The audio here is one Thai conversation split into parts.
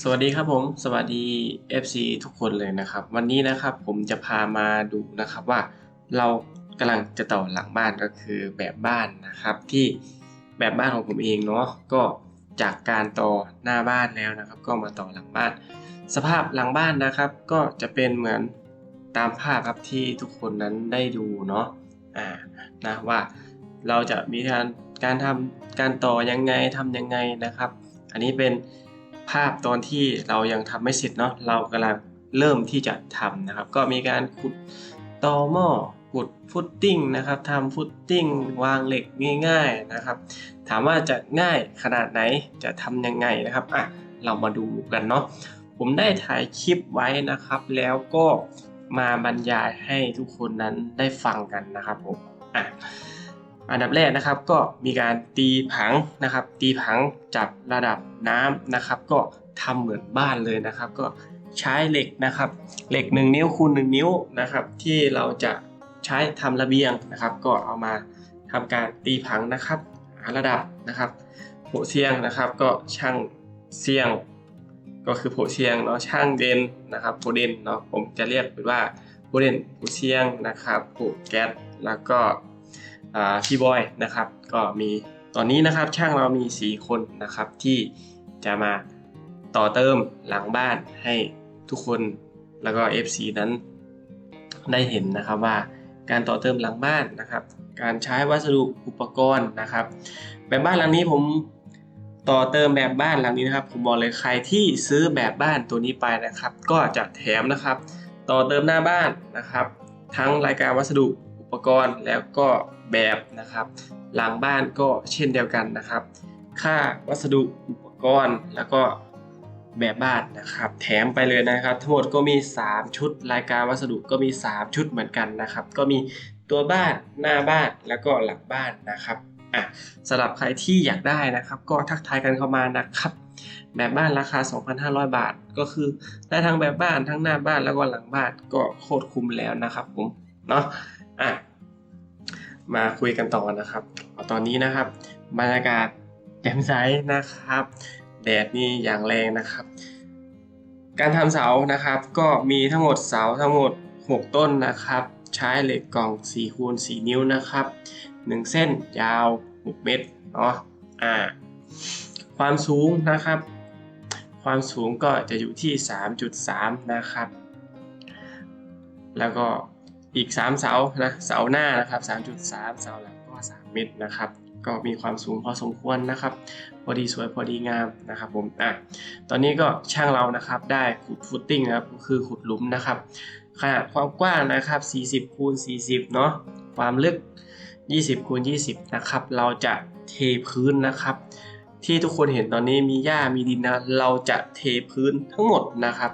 สวัสดีครับผม สวัสดี FC ทุกคนเลยนะครับ วันนี้นะครับผมจะพามาดูนะครับว่าเรากำลังจะต่อหลังบ้านก็คือแบบบ้านนะครับ ที่แบบบ้านของผมเองเนาะก็จากการต่อหน้าบ้านแล้วนะครับ ก็มาต่อหลังบ้าน สภาพหลังบ้านนะครับ ก็จะเป็นเหมือนตามภาพครับที่ทุกคนนั้นได้ดูเนาะอ่านะว่าเราจะมีการการทำการต่อยังไงทำยังไงนะครับ อันนี้เป็น ภาพตอนที่เรายังทำไม่เสร็จเนาะเรากำลังเริ่มที่จะทำนะครับ ก็มีการขุดตอหม้อขุดฟุตติ้งนะครับทำฟุตติ้งวางเหล็กง่าย ๆนะครับ ถามว่าจะง่ายขนาดไหนจะทำยังไงนะครับอะเรามาดูกันเนาะผมได้ถ่ายคลิปไว้นะครับ แล้วก็มาบรรยายให้ทุกคนนั้นได้ฟังกันนะครับผมอะ อันดับแรกนะครับก็มีการตีผังนะครับ ตีผังจับระดับน้ำนะครับ ก็ทำเหมือนบ้านเลยนะครับ ก็ใช้เหล็กนะครับ เหล็ก 1 นิ้วคูณ1นิ้วนะครับ ที่เราจะใช้ทำระเบียงนะครับ ก็เอามาทำการตีผังนะครับหาระดับนะครับโผเซียงนะครับ ก็ช่างเซียง ก็คือโผเซียงเนาะช่างเดนนะครับโผเดนเนาะผมจะเรียกเป็นว่าโผเดนโผเซียงนะครับโผแก๊สแล้วก็ พี่บอยนะครับ ก็มีตอนนี้นะครับช่างเรามี 4 คนนะครับที่จะมาต่อเติมหลังบ้านให้ทุกคนแล้วก็ FC นั้นได้เห็นนะครับว่าการต่อเติมหลังบ้านนะครับ การใช้วัสดุอุปกรณ์นะครับ แบบบ้านหลังนี้ผมต่อเติมแบบบ้านหลังนี้นะครับ ผมบอกเลยใครที่ซื้อแบบบ้านตัวนี้ไปนะครับ ก็จะแถมนะครับ ต่อเติมหน้าบ้านนะครับ ทั้งรายการวัสดุอุ ปกรณ์แล้วก็แบบนะครับ หลังบ้านก็เช่นเดียวกันนะครับ ค่าวัสดุอุปกรณ์แล้วก็แบบบ้านนะครับ แถมไปเลยนะครับ ทั้งหมดก็มี 3 ชุดรายการวัสดุก็มี 3 ชุดเหมือนกันนะครับ ก็มีตัวบ้านหน้าบ้านแล้วก็หลังบ้านนะครับอะสำหรับใครที่อยากได้นะครับ ก็ทักทายกันเข้ามานะครับแบบบ้านราคา 2,500 บาท ก็คือได้ทั้งแบบบ้านทั้งหน้าบ้านแล้วก็หลังบ้านก็โคตรคุ้มแล้วนะครับผมเนาะ อะมาคุยกันต่อนะครับ ตอนนี้นะครับ บรรยากาศแจ่มใสนะครับ แดดนี่อย่างแรงนะครับ การทำเสานะครับ ก็มีทั้งหมดเสาทั้งหมด 6 ต้นนะครับ ใช้เหล็กกล่อง4คูณ4นิ้วนะครับ 1 เส้นยาว 6 เมตรเนาะอ่าความสูงนะครับ ความสูงก็จะอยู่ที่ 3.3 นะครับ แล้วก็ อีก 3 เสานะเสาหน้านะครับ 3.3 เสาหลังก็ 3 เมตรนะครับ ก็มีความสูงพอสมควรนะครับ พอดีสวยพอดีงามนะครับผมอะตอนนี้ก็ช่างเรานะครับได้ขุดฟุตติ้งนะครับก็คือขุดหลุมนะครับ ขนาดความกว้างนะครับ 40คูณ40 เนาะความลึก 20คูณ20 นะครับ เราจะเทพื้นนะครับ ที่ทุกคนเห็นตอนนี้มีหญ้ามีดินนะเราจะเทพื้นทั้งหมดนะครับ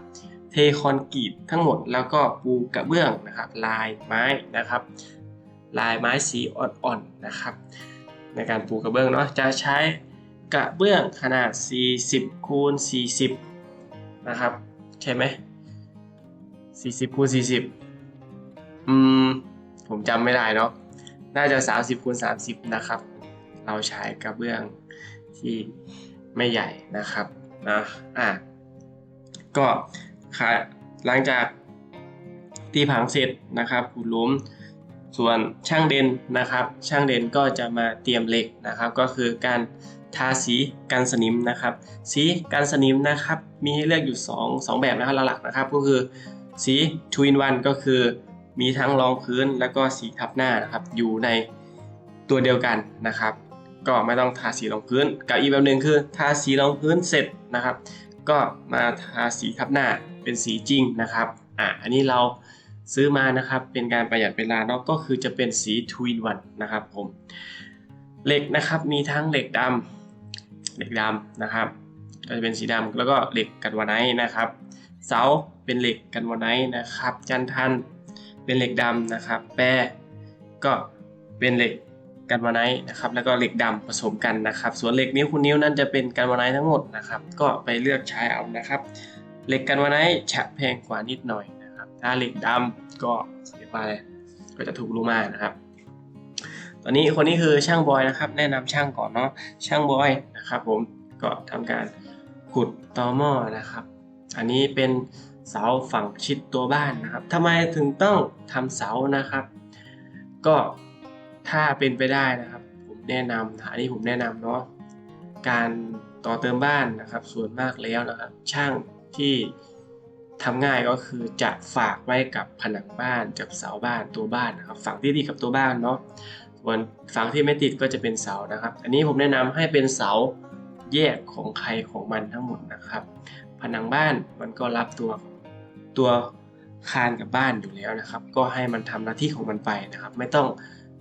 เทคอนกรีตทั้งหมดแล้วก็ปูกระเบื้องนะครับลายไม้นะครับ ลายไม้สีอ่อนๆนะครับ ในการปูกระเบื้องเนาะจะใช้กระเบื้องขนาด 40คูณ40นะครับใช่ไหม40คูณ40อืมผมจำไม่ได้เนาะน่าจะ 30คูณ30นะครับ เราใช้กระเบื้องที่ไม่ใหญ่นะครับนะอะก็ หลังจากตีผังเสร็จนะครับขุดหลุมส่วนช่างเด่นนะครับ ช่างเด่นก็จะมาเตรียมเหล็กนะครับ ก็คือการทาสีกันสนิมนะครับ สีกันสนิมนะครับมีให้เลือกอยู่ 2 2 แบบนะครับหลักๆนะครับ ก็คือสีทูอินวันก็คือมีทั้งรองพื้นแล้วก็สีทับหน้านะครับ อยู่ในตัวเดียวกันนะครับ ก็ไม่ต้องทาสีรองพื้น กับอีกแบบหนึ่งคือ ทาสีรองพื้นเสร็จนะครับ ก็มาทาสีทับหน้า เป็นสีจริงนะครับอะอันนี้เราซื้อมานะครับเป็นการประหยัดเวลาเนาะก็คือจะเป็นสีทวินวันนะครับผมเหล็กนะครับมีทั้งเหล็กดำเหล็กดำนะครับก็จะเป็นสีดำแล้วก็เหล็กกันวาไนท์นะครับ เสาเป็นเหล็กกันวาไนท์นะครับ จันทันเป็นเหล็กดำนะครับ แปรก็เป็นเหล็กกันวาไนท์นะครับแล้วก็เหล็กดำผสมกันนะครับ ส่วนเหล็กนิ้วคุณนิ้วนั่นจะเป็นกันวาไนท์ทั้งหมดนะครับ ก็ไปเลือกใช้เอานะครับ เหล็กกันวาไนท์จะแพงกว่านิดหน่อยนะครับ ถ้าเหล็กดำก็เสียไปก็จะถูกลงมานะครับ ตอนนี้คนนี้คือช่างบอยนะครับ แนะนำช่างก่อนเนาะช่างบอยนะครับผมก็ทำการขุดตอหม้อนะครับ อันนี้เป็นเสาฝั่งชิดตัวบ้านนะครับทำไมถึงต้องทำเสานะครับ ก็ถ้าเป็นไปได้นะครับ ผมแนะนำนะอันนี้ผมแนะนำเนาะการต่อเติมบ้านนะครับ ส่วนมากแล้วนะครับ ช่าง ที่ทำง่ายก็คือจะฝากไว้กับผนังบ้านกับเสาบ้านตัวบ้านนะครับฝั่งที่ติดกับตัวบ้านเนาะส่วนฝั่งที่ไม่ติดก็จะเป็นเสานะครับ อันนี้ผมแนะนำให้เป็นเสาแยกของใครของมันทั้งหมดนะครับ ผนังบ้านมันก็รับตัวตัวคานกับบ้านอยู่แล้วนะครับ ก็ให้มันทำหน้าที่ของมันไปนะครับ ไม่ต้อง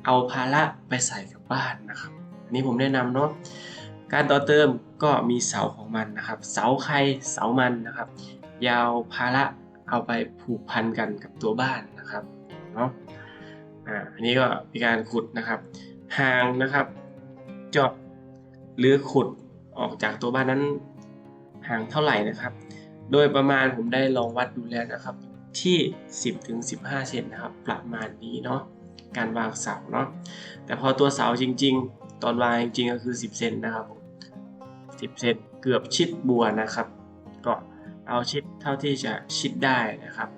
เอาภาระไปใส่กับบ้านนะครับ อันนี้ผมแนะนำเนาะ การต่อเติมก็มีเสาของมันนะครับ เสาใครเสามันนะครับ ยาวภาระเอาไปผูกพันกันกับตัวบ้านนะครับเนาะอ่าอันนี้ก็มีการขุดนะครับห่างนะครับ เจาะหรือขุดออกจากตัวบ้านนั้นห่างเท่าไหร่นะครับ โดยประมาณผมได้ลองวัดดูแล้วนะครับ ที่ 10ถึง15 เซนนะครับ ประมาณนี้เนาะการวางเสาเนาะแต่พอตัวเสาจริง ๆ ตอนวางจริงๆก็คือ 10 เซนนะครับผ 10 เซนเกือบชิดบัวนะครับ ก็เอาชิดเท่าที่จะชิดได้นะครับ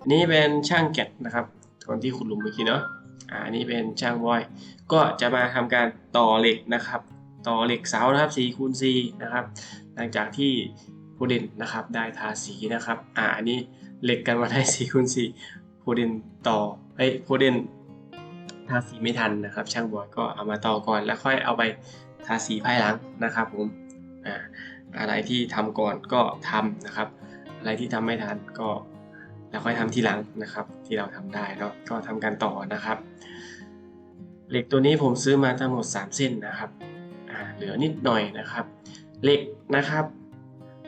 อันนี้เป็นช่างแกะนะครับคนที่ขุดหลุมเมื่อกี้เนาะอ่าอันนี้เป็นช่างบอย ก็จะมาทำการต่อเหล็กนะครับ ต่อเหล็กเสานะครับ4คูณ4นะครับ หลังจากที่โพเดนนะครับได้ทาสีนะครับ อ่าอันนี้เหล็กกันมาได้4คูณ4โพเดนต่อเอ้ยโพเดนทาสีไม่ทันนะครับ ช่างบอยก็เอามาต่อก่อนแล้วค่อยเอาไปทาสีภายหลังนะครับผม อ่าอะไรที่ทำก่อนก็ทำนะครับ อะไรที่ทำไม่ทันก็แล้วค่อยทำทีหลังนะครับ ที่เราทำได้เนาะก็ทำการต่อนะครับ เหล็กตัวนี้ผมซื้อมาทั้งหมด 3 เส้นนะครับเหลือนิดหน่อยนะครับ เหล็กนะครับ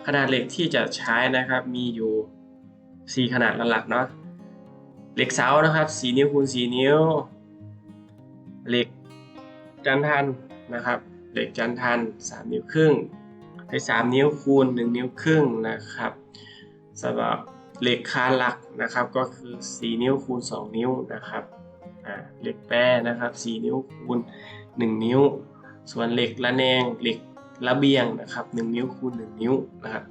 ขนาดเหล็กที่จะใช้นะครับมีอยู่ 4 ขนาดหลักๆเนาะเหล็กเสานะครับ 4 นิ้วคูณ4นิ้ว เหล็กจันทันนะครับ เหล็กจันทัน 3 นิ้วครึ่ง ให้3นิ้วคูณ 1 นิ้วครึ่งนะครับสำหรับเหล็กคานหลักนะครับก็คือ 4 นิ้วคูณ 2 นิ้วนะครับเหล็กแปรนะครับ 4 นิ้วคูณ 1 นิ้ว ส่วนเหล็กระแนงเหล็กระเบียงนะครับ 1 นิ้วคูณ 1 นิ้วนะครับ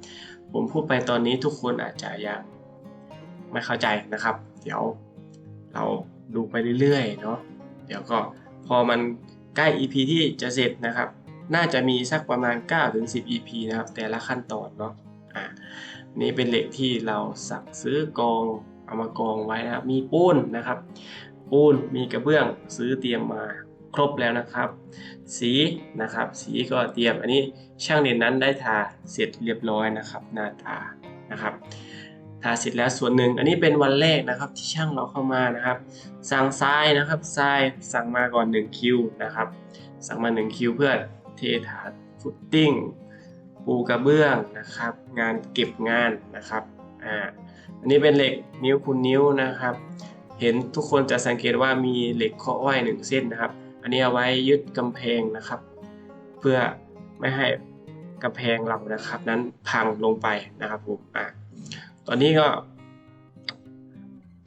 ผมพูดไปตอนนี้ทุกคนอาจจะยังไม่เข้าใจนะครับ เดี๋ยวเราดูไปเรื่อยๆเนาะเดี๋ยวก็พอมันใกล้ EP ที่จะเสร็จนะครับ น่าจะมีสักประมาณ 9-10 EP นะครับ แต่ละขั้นตอนเนาะอ่านี่เป็นเหล็กที่เราสั่งซื้อกองเอามากองไว้นะครับ มีปูนนะครับ ปูนมีกระเบื้องซื้อเตรียมมาครบแล้วนะครับ สีนะครับ สีก็เตรียมอันนี้ช่างเด่นนั้นได้ทาเสร็จเรียบร้อยนะครับ หน้าตานะครับทาเสร็จแล้วส่วนหนึ่ง อันนี้เป็นวันแรกนะครับที่ช่างเราเข้ามานะครับ สั่งทรายนะครับทรายสั่งมาก่อน1คิวนะครับ สั่งมา1คิวเพื่อ เทฐานฟุตติ้ง ปูกระเบื้องนะครับ งานเก็บงานนะครับอ่าอันนี้เป็นเหล็กนิ้วคูณนิ้วนะครับ เห็นทุกคนจะสังเกตว่ามีเหล็กข้ออ้อยหนึ่งเส้นนะครับ อันนี้เอาไว้ยึดกำแพงนะครับ เพื่อไม่ให้กำแพงเรานะครับ นั้นพังลงไปนะครับผมอะตอนนี้ก็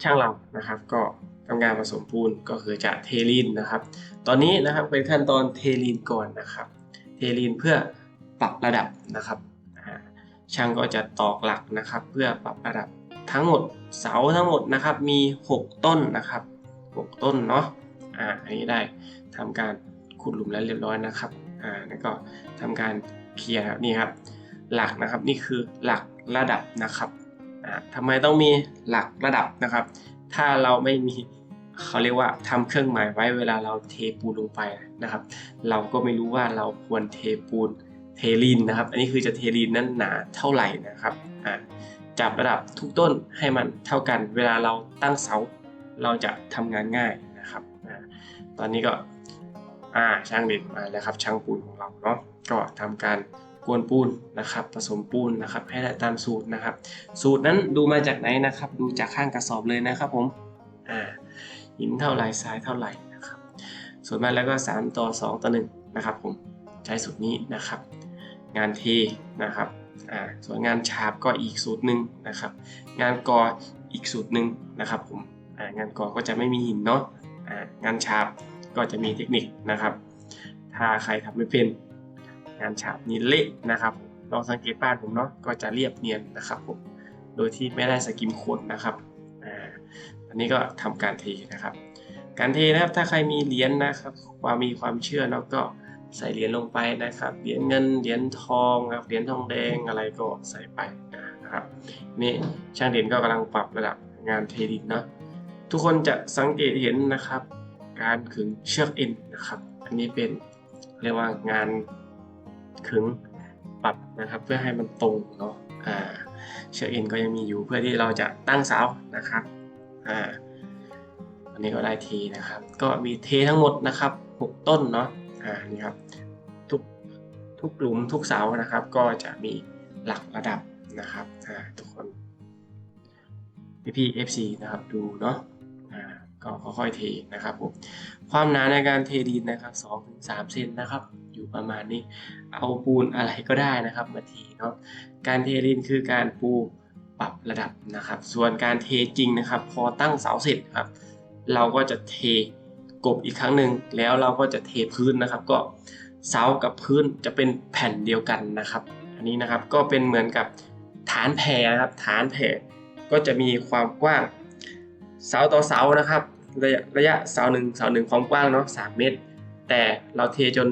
ช่างเรานะครับ ก็ทำงานผสมปูนก็คือจะเทลีนนะครับ ตอนนี้นะครับเป็นขั้นตอนเทลีนก่อนนะครับ เทลีนเพื่อปรับระดับนะครับช่างก็จะตอกหลักนะครับ เพื่อปรับระดับทั้งหมดเสาทั้งหมดนะครับมี 6 ต้นนะครับ 6 ต้นเนาะอ่าอันนี้ได้ทำการขุดหลุมแล้วเรียบร้อยนะครับอ่าแล้วก็ทำการเคลียร์นี่ครับหลักนะครับนี่คือหลักระดับนะครับอ่าทำไมต้องมีหลักระดับนะครับ ถ้าเราไม่มี เขาเรียกว่าทำเครื่องหมายไว้เวลาเราเทปูนลงไปนะครับ เราก็ไม่รู้ว่าเราควรเทปูนเทลีนนะครับ อันนี้คือจะเทลีนนั้นหนาเท่าไหร่นะครับอ่าจับระดับทุกต้นให้มันเท่ากัน เวลาเราตั้งเสาเราจะทำงานง่ายนะครับอ่าตอนนี้ก็อ่าช่างเด่นมาแล้วครับ ช่างปูนของเราเนาะก็ทำการกวนปูนนะครับ ผสมปูนนะครับ ให้ได้ตามสูตรนะครับ สูตรนั้นดูมาจากไหนนะครับ ดูจากข้างกระสอบเลยนะครับผมอ่า หินเท่าไหร่ทรายเท่าไหร่นะครับส่วนมากแล้วก็ 3 ต่อ 2 ต่อ1นะครับผมใช้สูตรนี้นะครับ งานเทนะครับอ่าส่วนงานฉาบก็อีกสูตรหนึ่งนะครับ งานกออีกสูตรหนึ่งนะครับผมอ่างานกอก็จะไม่มีหินเนาะอ่างานฉาบก็จะมีเทคนิคนะครับ ถ้าใครทำไม่เป็น งานฉาบนี้เละนะครับลองสังเกตบ้านผมเนาะก็จะเรียบเนียนนะครับผมโดยที่ไม่ได้สกิมโคนนะครับ นนี้ก็ทำการเทนะครับ การเทนะครับถ้าใครมีเหรียญนะครับ ความมีความเชื่อเนาะก็ใส่เหรียญลงไปนะครับ เหรียญเงิน เหรียญทองครับ เหรียญทองแดงอะไรก็ใส่ไปนะครับ นี่ช่างเด่นก็กำลังปรับระดับงานเทดินเนาะ ทุกคนจะสังเกตเห็นนะครับ การขึงเชือกเอ็นนะครับ อันนี้เป็นเรียกว่างานขึงปรับนะครับ เพื่อให้มันตรงเนาะ อ่า เชือกเอ็นก็ยังมีอยู่เพื่อที่เราจะตั้งเสานะครับ อ่าอันนี้ก็ได้เทนะครับ ก็มีเททั้งหมดนะครับ 6 ต้นเนาะอ่านี่ครับทุกทุกหลุมทุกเสานะครับ ก็จะมีหลักระดับนะครับอ่าทุกคนพี่พี่ FC นะครับดูเนาะอ่าก็ค่อยๆเทนะครับผมความหนาในการเทดินนะครับ2-3เซนนะครับ อยู่ประมาณนี้เอาปูนอะไรก็ได้นะครับมาเทเนาะการเทดินคือการปู ปรับระดับนะครับ ส่วนการเทจริงนะครับ พอตั้งเสาเสร็จครับ เราก็จะเทกบอีกครั้งหนึ่งแล้วเราก็จะเทพื้นนะครับ ก็เสากับพื้นจะเป็นแผ่นเดียวกันนะครับ อันนี้นะครับก็เป็นเหมือนกับฐานแผ่นะครับ ฐานแผ่ก็จะมีความกว้างเสาต่อเสานะครับ ระยะระยะเสาหนึ่งเสาหนึ่งความกว้างเนาะสามเมตร แต่เราเทจน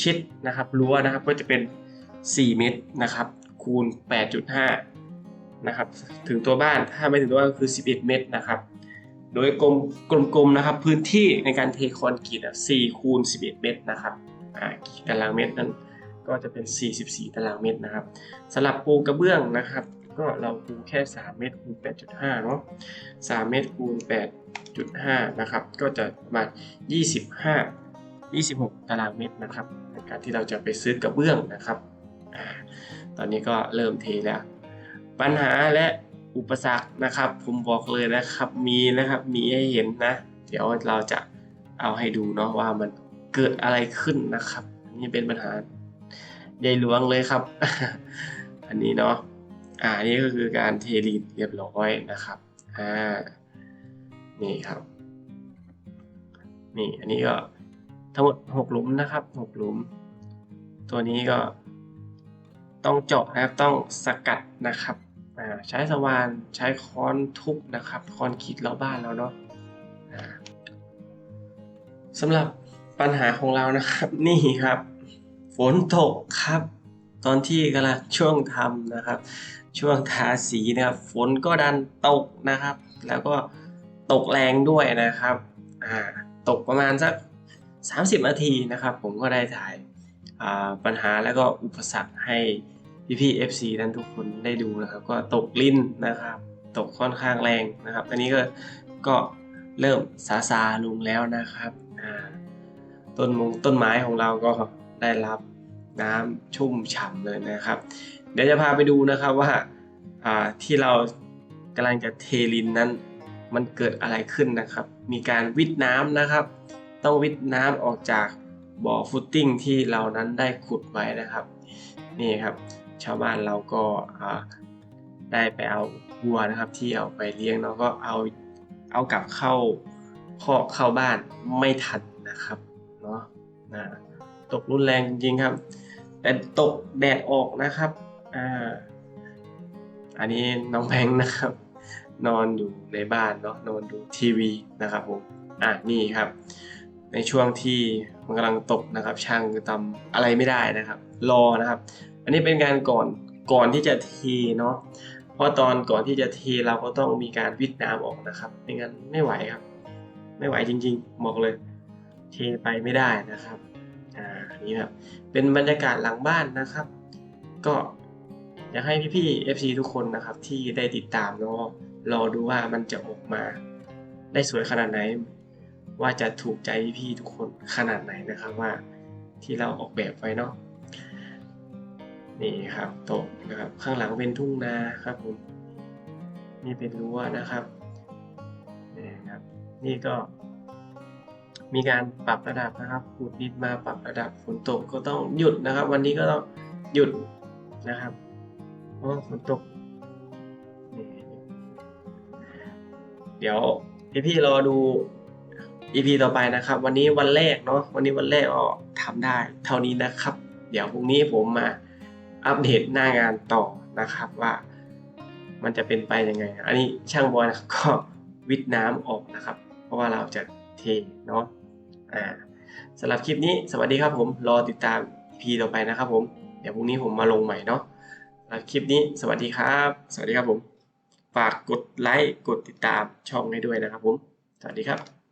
ชิดนะครับรั้วนะครับก็จะเป็น 4 เมตรนะครับ คูณ 8.5 นะครับถึงตัวบ้านถ้าไม่ถึงตัวบ้านก็คือ 11 เมตรนะครับโดยกลมกลมๆนะครับพื้นที่ในการเทคอนกรีตอะ4คูณ11 เมตรนะครับกี่ตารางเมตรนั้นก็จะเป็น 44 ตารางเมตรนะครับสำหรับปูกระเบื้องนะครับก็เราปูแค่ 3 เมตรคูณ 8.5 เนาะ 3 เมตรคูณ 8.5 นะครับ ก็จะประมาณ 25 26 ตารางเมตรนะครับ ในการที่เราจะไปซื้อกระเบื้องนะครับอตอนนี้ก็เริ่มเทแล้ว ปัญหาและอุปสรรคนะครับ ผมบอกเลยนะครับมีนะครับมีให้เห็นนะ เดี๋ยวเราจะเอาให้ดูเนาะว่ามันเกิดอะไรขึ้นนะครับ นี่เป็นปัญหาใหญ่หลวงเลยครับ อันนี้เนาะอ่านี่ก็คือการเทลีนเรียบร้อยนะครับอ่านี่ครับ นี่อันนี้ก็ทั้งหมดหกหลุมนะครับหกหลุม ตัวนี้ก็ ต้องเจาะนะครับต้องสกัดนะครับใช้สว่านใช้ค้อนทุบนะครับค้อนขีดรอบบ้านเราเนาะสำหรับปัญหาของเรานะครับนี่ครับ ฝนตกครับ ตอนที่กำลังช่วงทำนะครับ ช่วงทาสีนะครับ ฝนก็ดันตกนะครับ แล้วก็ตกแรงด้วยนะครับตกประมาณสัก 30นาทีนะครับ ผมก็ได้ถ่าย ปัญหาแล้วก็อุปสรรคให้พี่พี่ FC นั้นทุกคนได้ดูนะครับ ก็ตกลิ้นนะครับ ตกค่อนข้างแรงนะครับ อันนี้ก็ก็เริ่มซาซาลงแล้วนะครับต้นมงต้นไม้ของเราก็ได้รับน้ำชุ่มฉ่ำเลยนะครับ เดี๋ยวจะพาไปดูนะครับว่าอ่าที่เรากำลังจะเทลินนั้น มันเกิดอะไรขึ้นนะครับ มีการวิดน้ำนะครับ ต้องวิดน้ำออกจาก บ่อฟุตติ้งที่เรานั้นได้ขุดไว้นะครับ นี่ครับชาวบ้านเราก็ได้ไปเอาวัวนะครับ ที่เอาไปเลี้ยงเนาะก็เอาเอากลับเข้าคอกเข้าบ้านไม่ทันนะครับเนาะนะตกรุนแรงจริงๆครับ แต่ตกแดดออกนะครับอ่าอันนี้น้องแพงนะครับ นอนอยู่ในบ้านเนาะนอนดูทีวีนะครับผมอะนี่ครับ ในช่วงที่มันกำลังตกนะครับช่างทำอะไรไม่ได้นะครับ รอนะครับ อันนี้เป็นการก่อนก่อนที่จะเทเนาะเพราะตอนก่อนที่จะเทเราก็ต้องมีการวิดน้ำออกนะครับไม่งั้นไม่ไหวครับ ไม่ไหวจริงๆบอกเลยเทไปไม่ได้นะครับอ่านนี้ครับเป็นบรรยากาศหลังบ้านนะครับ ก็อยากให้พี่ๆ FC ทุกคนนะครับที่ได้ติดตามแล้วรอดูว่ามันจะออกมา ได้สวยขนาดไหน ว่าจะถูกใจพี่ทุกคนขนาดไหนนะครับว่าที่เราออกแบบไว้เนาะนี่ครับโต๊ะนะครับข้างหลังเป็นทุ่งนาครับผมนี่เป็นรั้วนะครับนี่ครับ นี่ก็ มีการปรับระดับนะครับขูดดินมาปรับระดับฝนตกก็ต้องหยุดนะครับ วันนี้ก็ต้องหยุดนะครับเพราะฝนตกเดี๋ยวพี่ๆรอดู EP ต่อไปนะครับ วันนี้วันแรกเนาะวันนี้วันแรกก็ทำได้ เท่านี้นะครับ เดี๋ยวพรุ่งนี้ผมมาอัปเดตหน้างานต่อนะครับว่ามันจะเป็นไปยังไง อันนี้ช่างบอยนะครับก็วิทน้ำออกนะครับ เพราะว่าเราจะเทเนาะอ่าสำหรับคลิปนี้สวัสดีครับผมรอติดตามพีต่อไปนะครับผมเดี๋ยวพรุ่งนี้ผมมาลงใหม่เนาะสำหรับคลิปนี้สวัสดีครับ สวัสดีครับผมฝากกดไลค์กดติดตามช่องให้ด้วยนะครับผม สวัสดีครับ